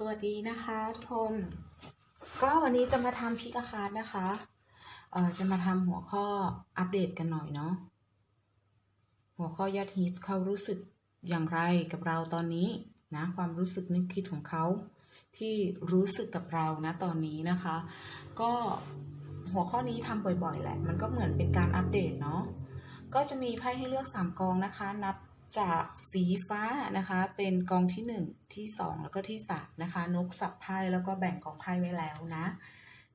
สวัสดีนะคะทุกคนก็วันนี้จะมาทำพิกาคาร์ดนะคะเอ่อจะมาทำหัวข้ออัปเดตกันหน่อยเนาะหัวข้อยอดฮิตเขารู้สึกอย่างไรกับเราตอนนี้นะความรู้สึกนึกคิดของเขาที่รู้สึกกับเรานะตอนนี้นะคะ ก็หัวข้อนี้ทำบ่อยๆแหละ มันก็เหมือนเป็นการอัปเดตเนาะก็จะมีไพ่ให้เลือก3กองนะคะ นับ จากสีฟ้านะคะ เป็นกองที่ 1 ที่ 2 แล้วก็ที่3นะคะ นกสับไพ่แล้วก็แบ่งกองไพ่ไว้แล้วนะ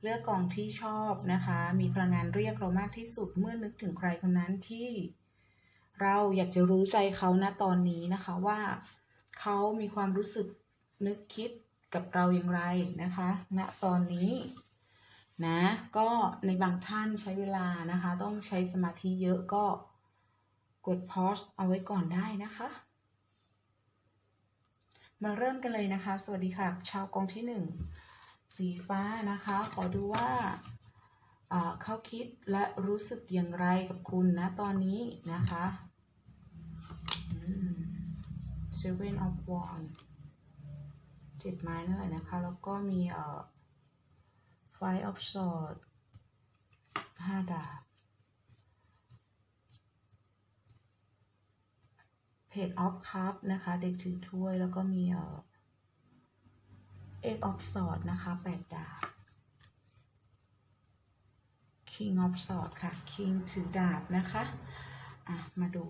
เลือกกองที่ชอบนะคะ มีพลังงานเรียกเรามากที่สุดเมื่อนึกถึงใครคนนั้นที่ เราอยากจะรู้ใจเขาณตอนนี้นะคะว่าเขามีความรู้สึกนึกคิดกับเราอย่างไรนะคะณตอนนี้นะ ก็ในบางท่านใช้เวลานะคะ ต้องใช้สมาธิเยอะก็ กด pause เอาไว้ก่อนได้นะคะ มาเริ่มกันเลยนะคะ สวัสดีค่ะ ชาวกองที่หนึ่งสีฟ้านะคะ ขอดูว่าเขาคิดและรู้สึกอย่างไรกับคุณนะตอนนี้นะคะ Seven of Wands เจ็ดไม้นั่นแหละนะคะ แล้วก็มีเอ่อ Five of Swords ห้าดาบ Page of Cup นะคะ เด็กถือถ้วยแล้วก็มีเอ่อ Eight of Swords นะคะแปดดาบ King of Sword ค่ะ King ถือดาบนะคะ อะ มาดู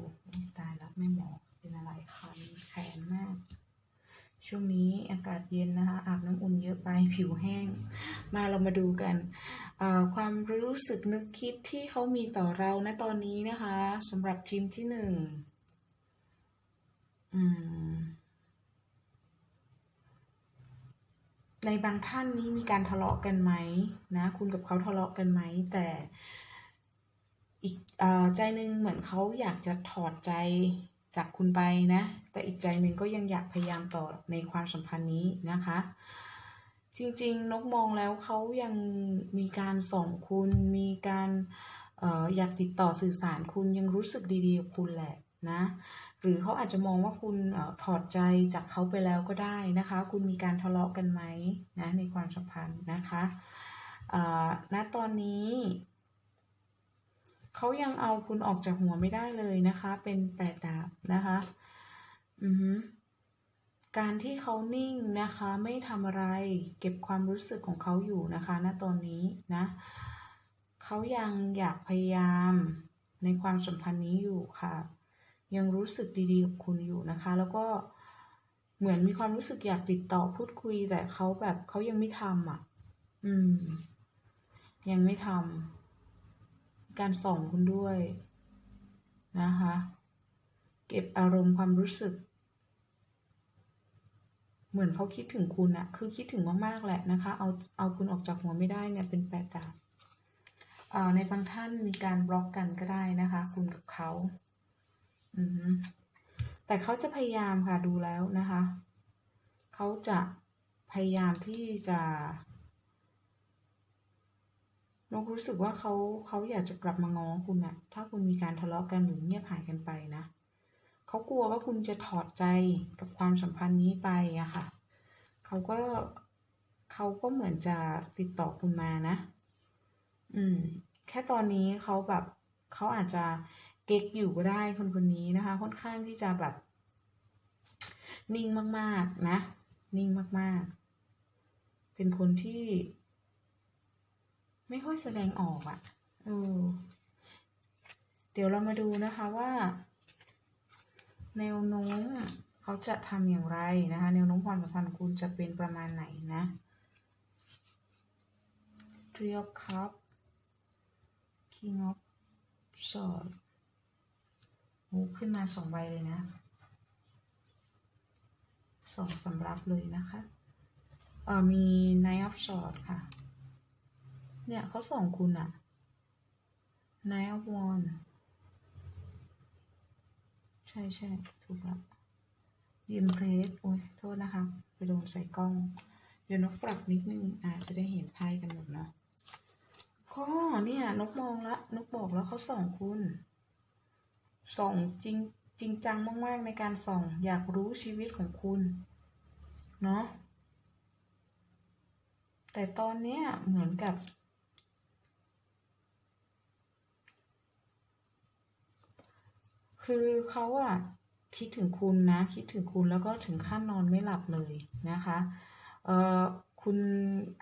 ตายแล้วไม่หมอเป็นอะไรคันแขนมาก ช่วงนี้อากาศเย็นนะคะ อาบน้ำอุ่นเยอะไปผิวแห้ง มาเรามาดูกันความรู้สึกนึกคิดที่เขามีต่อเรานะตอนนี้นะคะสำหรับทีมที่หนึ่ง ในบางท่านนี้มีการทะเลาะกันไหมนะ คุณกับเขาทะเลาะกันไหม แต่อีกอใจหนึ่งเหมือนเขาอยากจะถอดใจจากคุณไปนะ แต่อีกใจหนึ่งก็ยังอยากพยายามต่อในความสัมพันธ์นี้นะคะ จริงๆ นกมองแล้วเขายังมีการส่งคุณมีการอออยากติดต่อสื่อสารคุณยังรู้สึกดีๆกับคุณแหละนะ หรือเขาอาจจะมองว่าคุณอถอดใจจากเขาไปแล้วก็ได้นะคะ คุณมีการทะเลาะกันไหมนะในความสัมพันธ์นะคะณตอนนี้เขายังเอาคุณออกจากหัวไม่ได้เลยนะคะ เป็นแปดดาบนะคะอือการที่เขานิ่งนะคะไม่ทำอะไรเก็บความรู้สึกของเขาอยู่นะคะณตอนนี้นะเขายังอยากพยายามในความสัมพันธ์นี้อยู่ค่ะ ยังรู้สึกดีๆกับคุณอยู่นะคะ แล้วก็เหมือนมีความรู้สึกอยากติดต่อพูดคุย แต่เขาแบบเขายังไม่ทำอะ อืม ยังไม่ทำการส่องคุณด้วยนะคะ เก็บอารมณ์ความรู้สึก เหมือนเขาคิดถึงคุณอะคือคิดถึงมากๆแหละนะคะ เอาเอาคุณออกจากหัวไม่ได้เนี่ยเป็นแปดดาบอ่าในบางท่านมีการบล็อกกันก็ได้นะคะ คุณกับเขา แต่เขาจะพยายามค่ะดูแล้วนะคะ เขาจะพยายามที่จะนกรู้สึกว่าเขาเขาอยากจะกลับมาง้อคุณอะถ้าคุณมีการทะเลาะกันหรือเงียบหายกันไปนะเขากลัวว่าคุณจะถอดใจกับความสัมพันธ์นี้ไปอะค่ะเขาก็เขาก็เหมือนจะติดต่อคุณมานะ อืม แค่ตอนนี้เขาแบบเขาอาจจะ ก๊กอยู่ก็ได้คนคนนี้นะคะ ค่อนข้างที่จะแบบ นิ่งมากๆนะ นิ่งมากๆ เป็นคนที่ ไม่ค่อยแสดงออกอะ่ะเออเดี๋ยวเรามาดูนะคะว่า แนวโน้มเขาจะทำอย่างไรนะคะ แนวโน้มความสัมพันธ์คุณจะเป็นประมาณไหนนะ Three of Cups King of Swords โอ้ขึ้นมาสองใบเลยนะสองสำรับเลยนะคะเออมี Knight of Swords ค่ะ เนี่ยเขาส่งคุณอะ Knight of Wands ใช่ใช่ถูกแล้วยิมเพรสโอ้ยโทษนะคะ ไปโดนใส่กล้อง เดี๋ยวนกปรับนิดนึงอ่าจะได้เห็นไพ่กันหมดเนาะก็เนี่ยนกมองละนกบอกแล้วเขาส่องคุณ ส่องจริงจริงจังมาก ๆ ในการส่อง อยากรู้ชีวิตของคุณ เนาะแต่ตอนเนี้ยเหมือนกับ คือเขาอะคิดถึงคุณนะ คิดถึงคุณแล้วก็ถึงขั้นนอนไม่หลับเลยนะคะเออคุณ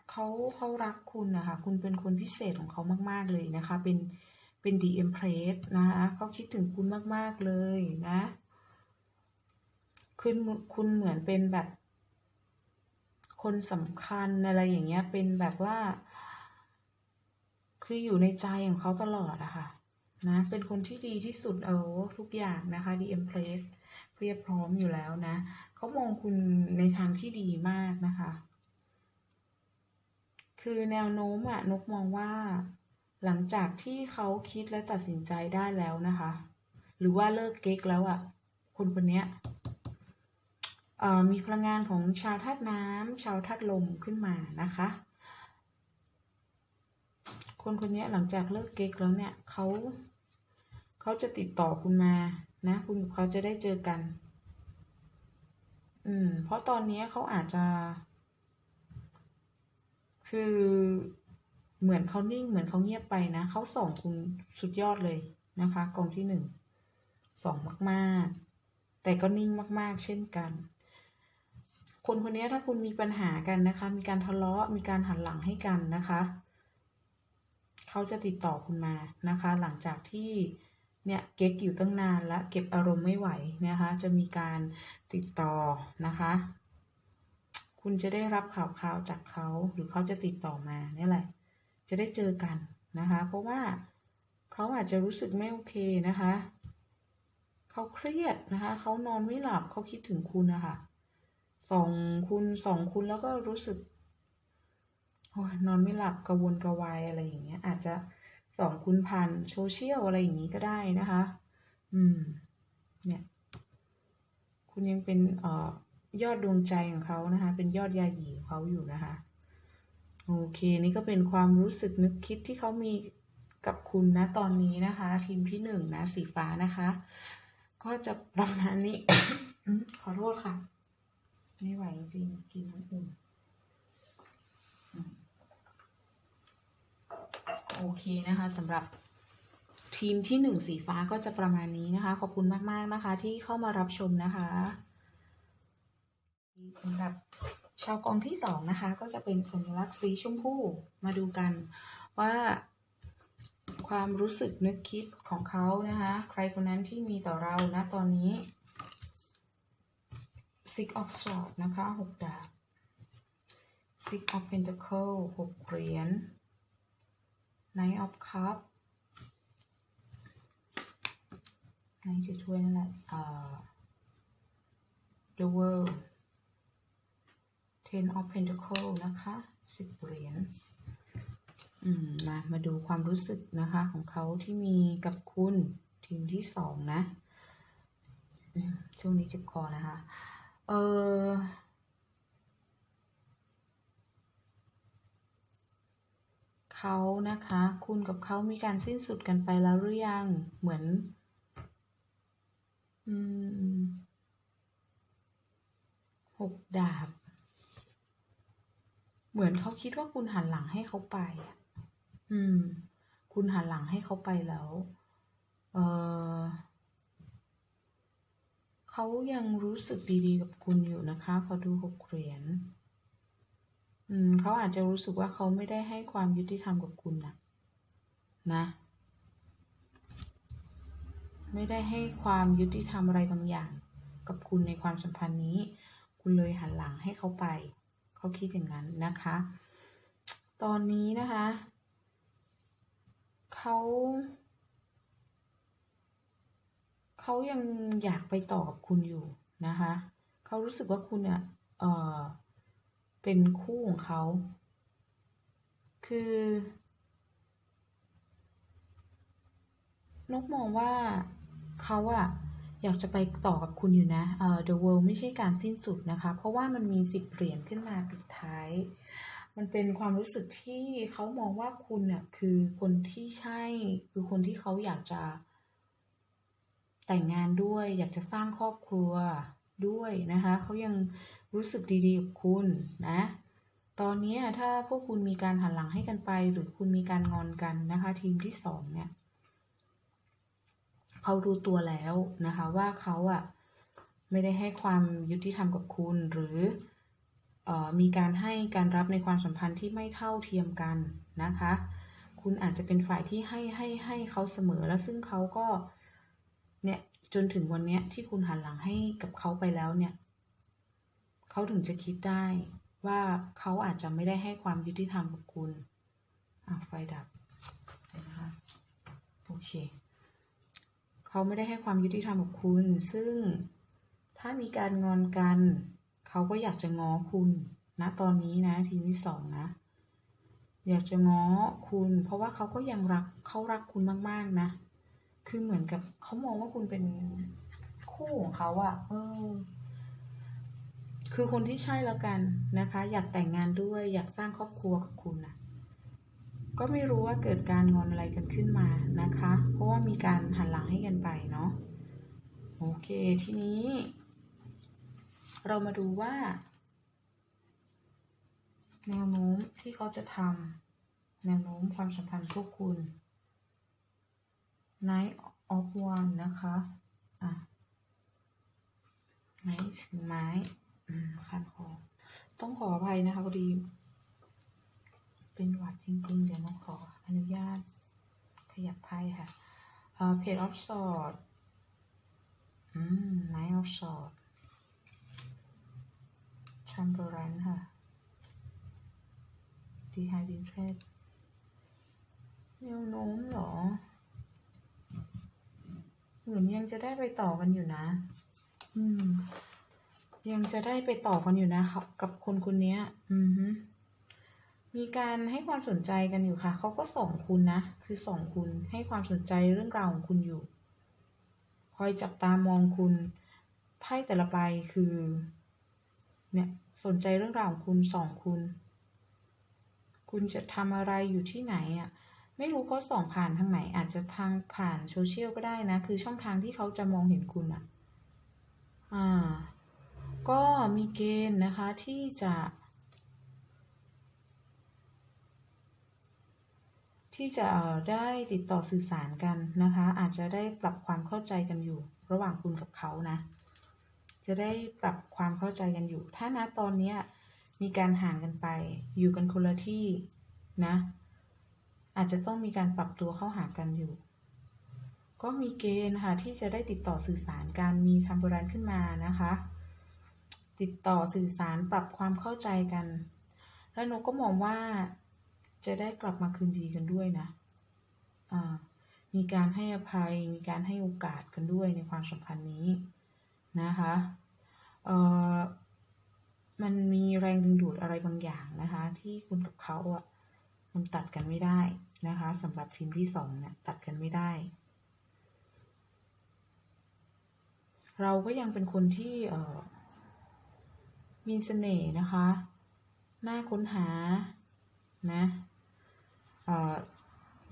เขาเขารักคุณนะคะ คุณเป็นคนพิเศษของเขามาก ๆ เลยนะคะ เป็น เป็นดีเอ็มเพรสนะคะเขาคิดถึงคุณมาก ๆ เลยนะคุณคุณเหมือนเป็นแบบ คนสำคัญอะไรอย่างเงี้ย เป็นแบบว่า คืออยู่ในใจของเขาตลอดอะค่ะ นะ เป็นคนที่ดีที่สุดเอาทุกอย่างนะคะดีเอ็มเพรสเรียบพร้อมอยู่แล้วนะ เขามองคุณในทางที่ดีมากนะคะ คือแนวโน้มอะนกมองว่า หลังจากที่เขาคิดและตัดสินใจได้แล้วนะคะ หรือว่าเลิกเก๊กแล้วอะคนคนเนี้ยมีพลังงานของชาวธาตุน้ำชาวธาตุลมขึ้นมานะคะ คนคนนี้หลังจากเลิกเก๊กแล้วเนี่ยเขาเขาจะติดต่อคุณมานะ คุณเขาจะได้เจอกัน อืม เพราะตอนนี้เขาอาจจะ คือ เหมือนเขานิ่งเหมือนเขาเงียบไปนะเขาส่องคุณสุดยอดเลยนะคะกองที่หนึ่งส่องมากๆ แต่ก็นิ่งมากๆ เช่นกัน คนคนนี้ถ้าคุณมีปัญหากันนะคะ มีการทะเลาะมีการหันหลังให้กันนะคะเขาจะติดต่อคุณมานะคะ หลังจากที่เนี่ยเก๊กอยู่ตั้งนานแล้วเก็บอารมณ์ไม่ไหวนะคะ จะมีการติดต่อนะคะ คุณจะได้รับข่าวข่าวจากเขาหรือเขาจะติดต่อมาเนี่ยแหละ จะได้เจอกันนะคะ เพราะว่าเขาอาจจะรู้สึกไม่โอเคนะคะเขาเครียดนะคะเขานอนไม่หลับเขาคิดถึงคุณนะคะส่องคุณส่องคุณแล้วก็รู้สึกอนอนไม่หลับกระวนกระวายอะไรอย่างเงี้ย อาจจะส่องคุณผ่านโซเชียลอะไรอย่างนี้ก็ได้นะคะ อืม เนี่ย คุณยังเป็นเอ่อยอดดวงใจของเขานะคะ เป็นยอดยาหยีของเขาอยู่นะคะ โอเค นี่ก็เป็นความรู้สึกนึกคิดที่เขามีกับคุณนะตอนนี้นะคะ ทีมที่หนึ่งนะสีฟ้านะคะ ก็จะประมาณนี้ ขอโทษค่ะ ไม่ไหวจริงกินน้ำอุ่นโอเคนะคะสำหรับทีมที่หนึ่งสีฟ้าก็จะประมาณนี้นะคะ ขอบคุณมาก ๆ นะคะ ที่เข้ามารับชมนะคะสำหรับ ชาวกองที่สองนะคะ ก็จะเป็นสัญลักษณ์สีชมพูมาดูกันว่าความรู้สึกนึกคิดของเขานะคะ ใครคนนั้นที่มีต่อเรานะตอนนี้ Six of Swords นะคะหกดาบ Six of Pentacle หกเหรียญ Knight of Cup ไนท์จะช่วยนั่นแหละ The World Ten of Pentacle นะคะสิบเหรียญมามาดูความรู้สึกนะคะของเขาที่มีกับคุณทีมที่สองนะช่วงนี้เจ็บคอนะคะเออเขานะคะ คุณกับเขามีการสิ้นสุดกันไปแล้วหรือยังเหมือน อืมหกดาบ เหมือนเขาคิดว่าคุณหันหลังให้เขาไป อืม คุณหันหลังให้เขาไปแล้ว เออเขายังรู้สึกดีๆกับคุณอยู่นะคะเขาดูหกเหรียญ อืม เขาอาจจะรู้สึกว่าเขาไม่ได้ให้ความยุติธรรมกับคุณนะนะ ไม่ได้ให้ความยุติธรรมอะไรบางอย่าง กับคุณในความสัมพันธ์นี้ คุณเลยหันหลังให้เขาไป เขาคิดอย่างนั้นนะคะ ตอนนี้นะคะเขาเขายังอยากไปต่อกับคุณอยู่นะคะเขารู้สึกว่าคุณเนี่ยเออเป็นคู่ของเขาคือ นกมองว่าเขาอะ อยากจะไปต่อกับคุณอยู่นะเอ่อ The World ไม่ใช่การสิ้นสุดนะคะ เพราะว่ามันมีสิบเหรียญขึ้นมาปิดท้าย มันเป็นความรู้สึกที่เขามองว่าคุณน่ะคือคนที่ใช่ คือคนที่เขาอยากจะ แต่งงานด้วย อยากจะสร้างครอบครัวด้วยนะคะ เขายังรู้สึกดีๆกับคุณนะ ตอนนี้ถ้าพวกคุณมีการหันหลังให้กันไป หรือคุณมีการงอนกันนะคะ ทีมที่สองเนี่ย เขารู้ตัวแล้วนะคะว่าเขาอะไม่ได้ให้ความยุติธรรมกับคุณ หรืออมีการให้การรับในความสัมพันธ์ที่ไม่เท่าเทียมกันนะคะ คุณอาจจะเป็นฝ่ายที่ให้ให้ให้เขาเสมอแล้วซึ่งเขาก็เนี่ยจนถึงวันเนี้ยที่คุณหันหลังให้กับเขาไปแล้วเนี่ยเขาถึงจะคิดได้ว่าเขาอาจจะไม่ได้ให้ความยุติธรรมกับคุณอะไฟดับนะคะโอเค เขาไม่ได้ให้ความยุติธรรมกับคุณ ซึ่งถ้ามีการงอนกัน เขาก็อยากจะง้อคุณนะตอนนี้นะทีมที่สองนะ อยากจะง้อคุณ เพราะว่าเขาก็ยังรักเขารักคุณมากๆนะ คือเหมือนกับเขามองว่าคุณเป็นคู่ของเขาอะเออคือคนที่ใช่แล้วกันนะคะ อยากแต่งงานด้วยอยากสร้างครอบครัวกับคุณนะ ก็ไม่รู้ว่าเกิดการงอนอะไรกันขึ้นมานะคะ เพราะว่ามีการหันหลังให้กันไปเนาะโอเคทีนี้ เรามาดูว่า แนวโน้มที่เขาจะทำแนวโน้มความสัมพันธ์พวกคุณ Night of One นะคะอะไม้ถือไม้คันคอต้องขออภัยนะคะพอดี เป็นหวัดจริง ๆ เดี๋ยวน้องขออนุญาตขยับไพ่ค่ะเอ่อเพจออฟสอดอืมไนท์ออฟสอดชัมเบอรันค่ะดีไฮดินเทรดแนวโน้มเหรอเหมือนยังจะได้ไปต่อกันอยู่นะ อืม ยังจะได้ไปต่อกันอยู่นะครับ กับคนคนนี้อือฮึ มีการให้ความสนใจกันอยู่ค่ะเขาก็ส่องคุณนะ คือส่องคุณให้ความสนใจเรื่องราวของคุณอยู่ คอยจับตามองคุณไพ่แต่ละใบคือ เนี่ยสนใจเรื่องราวของคุณส่องคุณ คุณจะทำอะไรอยู่ที่ไหนอะไม่รู้เขาส่องผ่านทางไหน อาจจะทางผ่านโซเชียลก็ได้นะ คือช่องทางที่เขาจะมองเห็นคุณอะอ่า ก็มีเกณฑ์นะคะที่จะ ที่จะได้ติดต่อสื่อสารกันนะคะ อาจจะได้ปรับความเข้าใจกันอยู่ ระหว่างคุณกับเขานะ จะได้ปรับความเข้าใจกันอยู่ ถ้านะตอนเนี้มีการห่างกันไป อยู่กันคนละที่นะ อาจจะต้องมีการปรับตัวเข้าหากันอยู่ ก็มีเกณฑ์ค่ะที่จะได้ติดต่อสื่อสารการมีทำโบราณขึ้นมานะคะ ติดต่อสื่อสารปรับความเข้าใจกัน แล้วนกก็มองว่า จะได้กลับมาคืนดีกันด้วยนะอ่ามีการให้อภัย มีการให้โอกาสกันด้วยในความสัมพันธ์นี้นะคะเออมันมีแรงดึงดูดอะไรบางอย่างนะคะ ที่คุณกับเขาอะมันตัดกันไม่ได้นะคะสำหรับพิมพ์ที่สองเนี่ยตัดกันไม่ได้ เราก็ยังเป็นคนที่เอ่อมีเสน่ห์นะคะ น่าค้นหานะ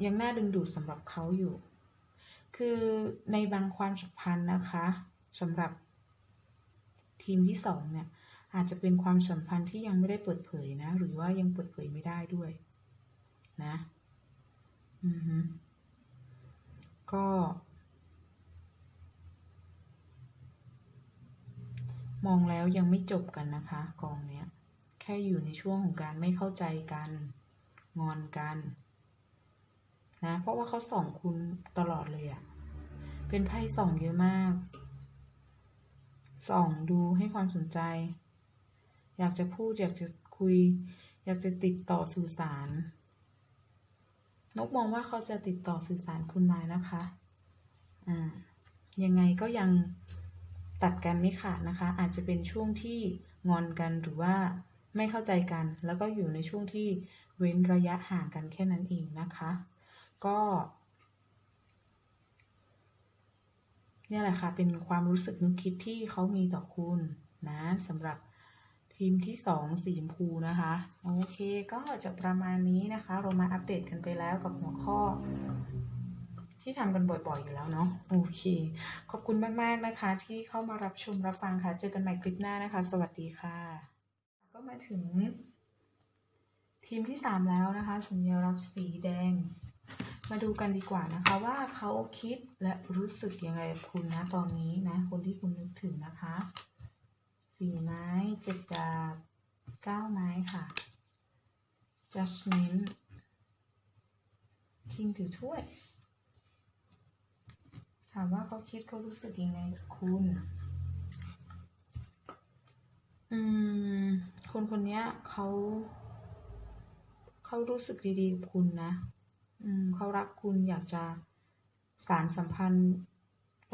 ยังน่าดึงดูดสำหรับเขาอยู่ คือในบางความสัมพันธ์นะคะสำหรับทีมที่สองเนี่ยอาจจะเป็นความสัมพันธ์ที่ยังไม่ได้เปิดเผยนะ หรือว่ายังเปิดเผยไม่ได้ด้วยนะอือฮึก็ มองแล้วยังไม่จบกันนะคะ กองเนี้ย แค่อยู่ในช่วงของการไม่เข้าใจกัน งอนกัน นะ เพราะว่าเขาส่องคุณตลอดเลยอะเป็นไพ่ส่องเยอะมาก ส่องดูให้ความสนใจ อยากจะพูดอยากจะคุย อยากจะติดต่อสื่อสาร นกมองว่าเขาจะติดต่อสื่อสารคุณมานะคะ อ่า ยังไงก็ยังตัดกันไม่ขาดนะคะ อาจจะเป็นช่วงที่งอนกันหรือว่าไม่เข้าใจกัน แล้วก็อยู่ในช่วงที่เว้นระยะห่างกันแค่นั้นเองนะคะ ก็นี่แหละค่ะเป็นความรู้สึกนึกคิดที่เขามีต่อคุณนะสำหรับทีมที่สองสีชมพูนะคะโอเคก็จะประมาณนี้นะคะ เรามาอัปเดตกันไปแล้วกับหัวข้อ ที่ทำกันบ่อยๆอยู่แล้วเนาะโอเค ขอบคุณมากๆนะคะ ที่เข้ามารับชมรับฟังค่ะ เจอกันใหม่คลิปหน้านะคะ สวัสดีค่ะ ก็มาถึงทีมที่สามแล้วนะคะสัญลักษณ์สีแดง มาดูกันดีกว่านะคะว่าเขาคิดและรู้สึกยังไงกับคุณนะตอนนี้นะ คนที่คุณนึกถึงนะคะสี่ไม้เจ็ดดาบเก้าไม้ค่ะ judgment คิงถือถ้วย ถามว่าเขาคิดเขารู้สึกยังไงกับคุณ อืม คนคนนี้เขา เขารู้สึกดีๆกับคุณนะ เขารักคุณอยากจะสารสัมพันธ์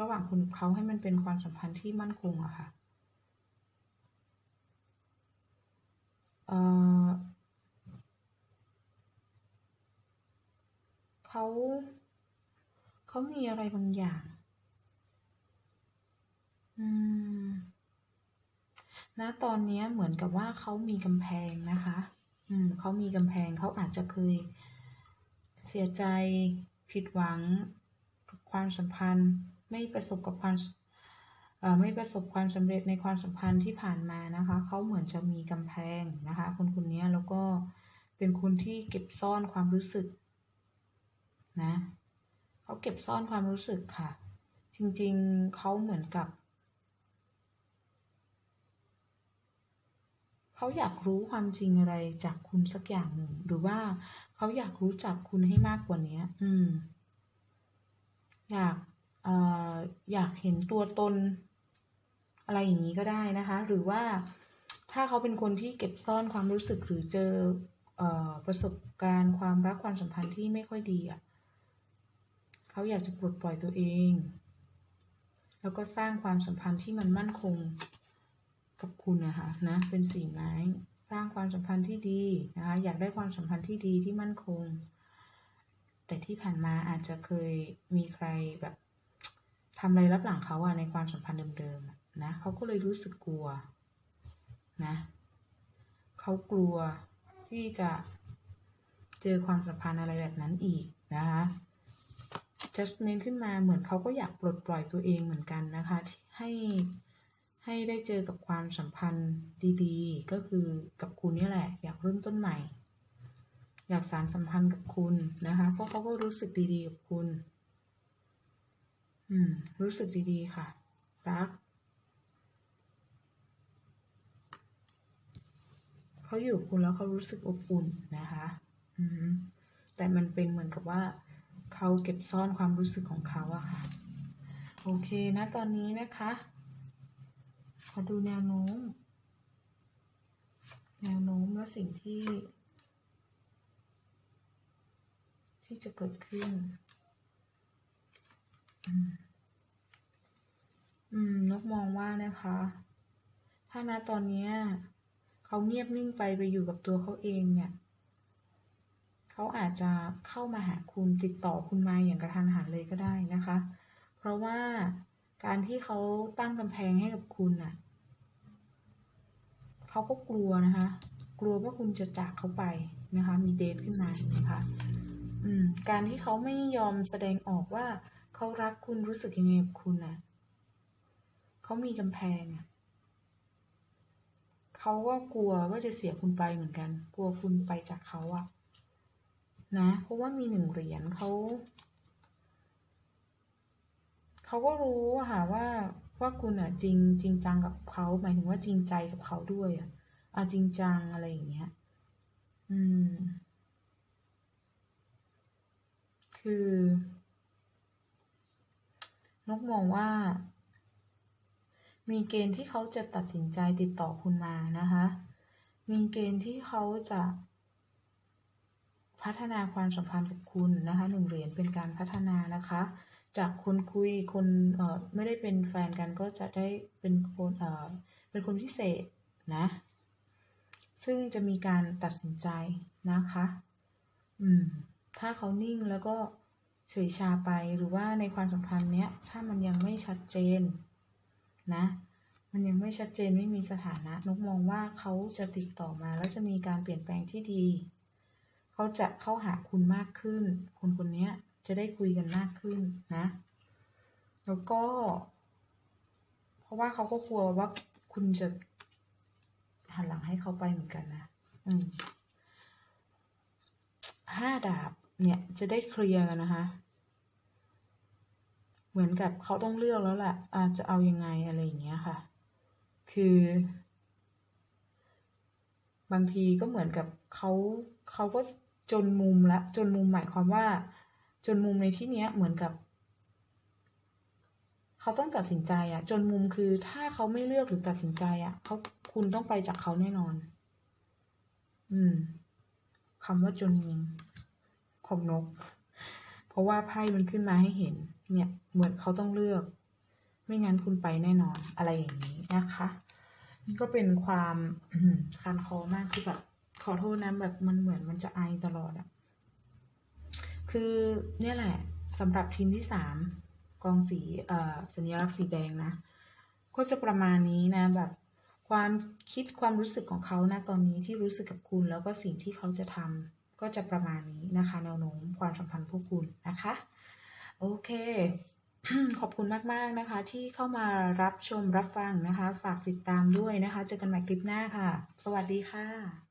ระหว่างคุณกับเขาให้มันเป็นความสัมพันธ์ที่มั่นคงอะค่ะเเขาเขามีอะไรบางอย่าง อืมณตอนนี้เหมือนกับว่าเขามีกำแพงนะคะ อืมเขามีกำแพงเขาอาจจะเคย เสียใจ ผิดหวังกับความสัมพันธ์ ไม่ประสบกับความไม่ประสบความสำเร็จในความสัมพันธ์ที่ผ่านมานะคะ เขาเหมือนจะมีกำแพงนะคะ คนคนนี้แล้วก็เป็นคนที่เก็บซ่อนความรู้สึกนะเขาเก็บซ่อนความรู้สึกค่ะ จริงๆเขาเหมือนกับเขาอยากรู้ความจริงอะไรจากคุณสักอย่างหนึ่ง หรือว่า เขาอยากรู้จักคุณให้มากกว่านี้อืม อยากเอ่ออยากเห็นตัวตน อะไรอย่างนี้ก็ได้นะคะ หรือว่าถ้าเขาเป็นคนที่เก็บซ่อนความรู้สึกหรือเจอเอ่อประสบการณ์ความรักความสัมพันธ์ที่ไม่ค่อยดีอะเขาอยากจะปลดปล่อยตัวเอง แล้วก็สร้างความสัมพันธ์ที่มันมั่นคงกับคุณนะคะนะ เป็นสี่ไม้ สร้างความสัมพันธ์ที่ดีนะคะอยากได้ความสัมพันธ์ที่ดีที่มั่นคง แต่ที่ผ่านมาอาจจะเคยมีใครแบบทำอะไรรับหลังเขาอะในความสัมพันธ์เดิมๆนะเขาก็เลยรู้สึกกลัวนะเขากลัวที่จะเจอความสัมพันธ์อะไรแบบนั้นอีกนะคะ judgment ขึ้นมาเหมือนเขาก็อยากปลดปล่อยตัวเองเหมือนกันนะคะให้ ให้ได้เจอกับความสัมพันธ์ดีๆ ก็คือกับคุณนี่แหละ อยากเริ่มต้นใหม่ อยากสารสัมพันธ์กับคุณนะคะเพราะเขาก็รู้สึกดีๆ กับคุณ อืม รู้สึกดีๆ ค่ะ รักเขาอยู่คุณแล้วเขารู้สึกอบอุ่นนะคะอืมแต่มันเป็นเหมือนกับว่าเขาเก็บซ่อนความรู้สึกของเขาอะค่ะ โอเคนะตอนนี้นะคะ ขอดูแนวโน้ม แนวโน้มและสิ่งที่ ที่จะเกิดขึ้น อืมนกมองว่านะคะ ถ้าณตอนนี้เขาเงียบนิ่งไปไปอยู่กับตัวเขาเองเนี่ยเขาอาจจะเข้ามาหาคุณติดต่อคุณมาอย่างกระทันหันเลยก็ได้นะคะ เพราะว่าการที่เขาตั้งกำแพงให้กับคุณน่ะ เขาก็กลัวนะคะ กลัวว่าคุณจะจากเขาไปนะคะ มีเดทขึ้นมานะคะอืมการที่เขาไม่ยอมแสดงออกว่าเขารักคุณรู้สึกยังไงกับคุณน่ะเขามีกำแพงอะเขาก็กลัวว่าจะเสียคุณไปเหมือนกัน กลัวคุณไปจากเขาอะนะ เพราะว่ามีหนึ่งเหรียญเขาเขาก็รู้อะค่ะว่า ว่าคุณอะจริงจริงจังกับเขาหมายถึงว่าจริงใจกับเขาด้วยอะอะจริงจังอะไรอย่างเงี้ย อืม คือนกมองว่า มีเกณฑ์ที่เขาจะตัดสินใจติดต่อคุณมานะคะ มีเกณฑ์ที่เขาจะพัฒนาความสัมพันธ์กับคุณนะคะหนึ่งเหรียญเป็นการพัฒนานะคะ จากคนคุยคนเอ่อไม่ได้เป็นแฟนกันก็จะได้เป็นคนเอ่อเป็นคนพิเศษนะ ซึ่งจะมีการตัดสินใจนะคะ อืม ถ้าเขานิ่งแล้วก็เฉยชาไปหรือว่าในความสัมพันธ์เนี้ย ถ้ามันยังไม่ชัดเจนนะ มันยังไม่ชัดเจนไม่มีสถานะนกมองว่าเขาจะติดต่อมาแล้วจะมีการเปลี่ยนแปลงที่ดี เขาจะเข้าหาคุณมากขึ้น คนคนนี้ จะได้คุยกันมากขึ้นนะ แล้วก็ เพราะว่าเขาก็กลัวว่าคุณจะหันหลังให้เขาไปเหมือนกันนะ อืมห้าดาบเนี่ยจะได้เคลียร์กันนะคะ เหมือนกับเขาต้องเลือกแล้วแหละอาจะเอายังไงอะไรอย่างเงี้ยค่ะ คือ บางทีก็เหมือนกับเขาเขาก็จนมุมละ จนมุมหมายความว่า จนมุมในที่เนี้ยเหมือนกับ เขาต้องตัดสินใจอะจนมุมคือถ้าเขาไม่เลือกหรือตัดสินใจอะเขาคุณต้องไปจากเขาแน่นอน อืมคำว่าจนมุมของนก เพราะว่าไพ่มันขึ้นมาให้เห็น เนี่ย เหมือนเขาต้องเลือก ไม่งั้นคุณไปแน่นอน อะไรอย่างนี้นะคะ นี่ก็เป็นความคันคอมากคือแบบขอโทษนะแบบมันเหมือนมันจะไอตลอดอะ คือเนี่ยแหละสำหรับทีมที่สามกองสีเอ่อสัญลักษณ์สีแดงนะ ก็จะประมาณนี้นะแบบความคิดความรู้สึกของเขานะตอนนี้ที่รู้สึกกับคุณ แล้วก็สิ่งที่เขาจะทำก็จะประมาณนี้นะคะ แนวโน้มความสัมพันธ์พวกคุณนะคะ โอเค ขอบคุณมากๆนะคะ ที่เข้ามารับชมรับฟังนะคะ ฝากติดตามด้วยนะคะ เจอกันใหม่คลิปหน้าค่ะ สวัสดีค่ะ